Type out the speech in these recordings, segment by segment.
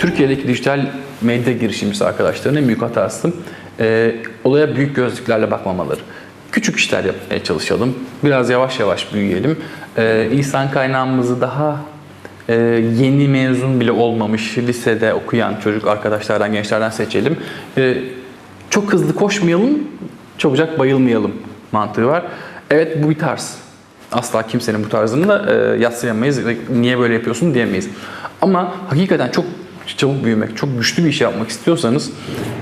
Türkiye'deki dijital medya girişimcisi arkadaşların en büyük hatası e, olaya büyük gözlüklerle bakmamaları. Küçük işler yapmaya çalışalım. Biraz yavaş yavaş büyüyelim. E, insan kaynağımızı daha e, yeni mezun bile olmamış lisede okuyan çocuk arkadaşlardan, gençlerden seçelim. E, çok hızlı koşmayalım, çabucak bayılmayalım mantığı var. Evet bu bir tarz. Asla kimsenin bu tarzını da e, yatsıyamayız niye böyle yapıyorsun diyemeyiz. Ama hakikaten çok çabuk büyümek, çok güçlü bir iş yapmak istiyorsanız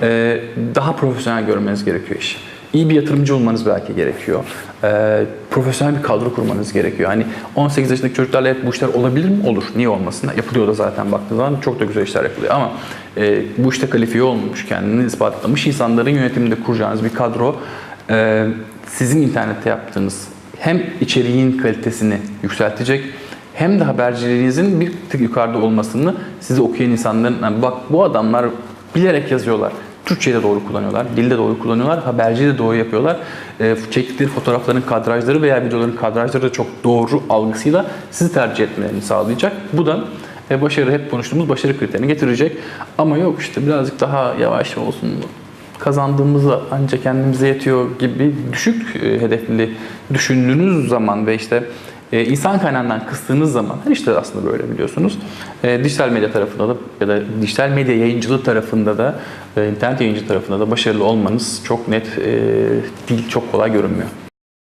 e, daha profesyonel görmeniz gerekiyor işi. İyi bir yatırımcı olmanız belki gerekiyor. E, profesyonel bir kadro kurmanız gerekiyor. Hani 18 yaşındaki çocuklarla hep bu işler olabilir mi? Olur. Niye olmasın? Yapılıyor da zaten baktığı zaman çok da güzel işler yapılıyor. Ama e, bu işte kalifiye olmuş, kendini ispatlamış insanların yönetiminde kuracağınız bir kadro e, sizin internette yaptığınız hem içeriğin kalitesini yükseltecek hem de haberciliğinizin bir tık yukarıda olmasını sizi okuyan insanların yani bak bu adamlar bilerek yazıyorlar. Türkçeyi de doğru kullanıyorlar, dilde doğru kullanıyorlar, haberciyi de doğru yapıyorlar. E, çektikleri fotoğrafların kadrajları veya videoların kadrajları da çok doğru algısıyla sizi tercih etmelerini sağlayacak. Bu da e, başarı hep konuştuğumuz başarı kriterini getirecek. Ama yok işte birazcık daha yavaş olsun, kazandığımızı ancak kendimize yetiyor gibi düşük e, hedefli düşündüğünüz zaman ve işte e, insan kaynağından kıstığınız zaman her işte aslında böyle biliyorsunuz. E, dijital medya tarafında da ya da dijital medya yayıncılığı tarafında da e, internet yayıncı tarafında da başarılı olmanız çok net e, değil, çok kolay görünmüyor.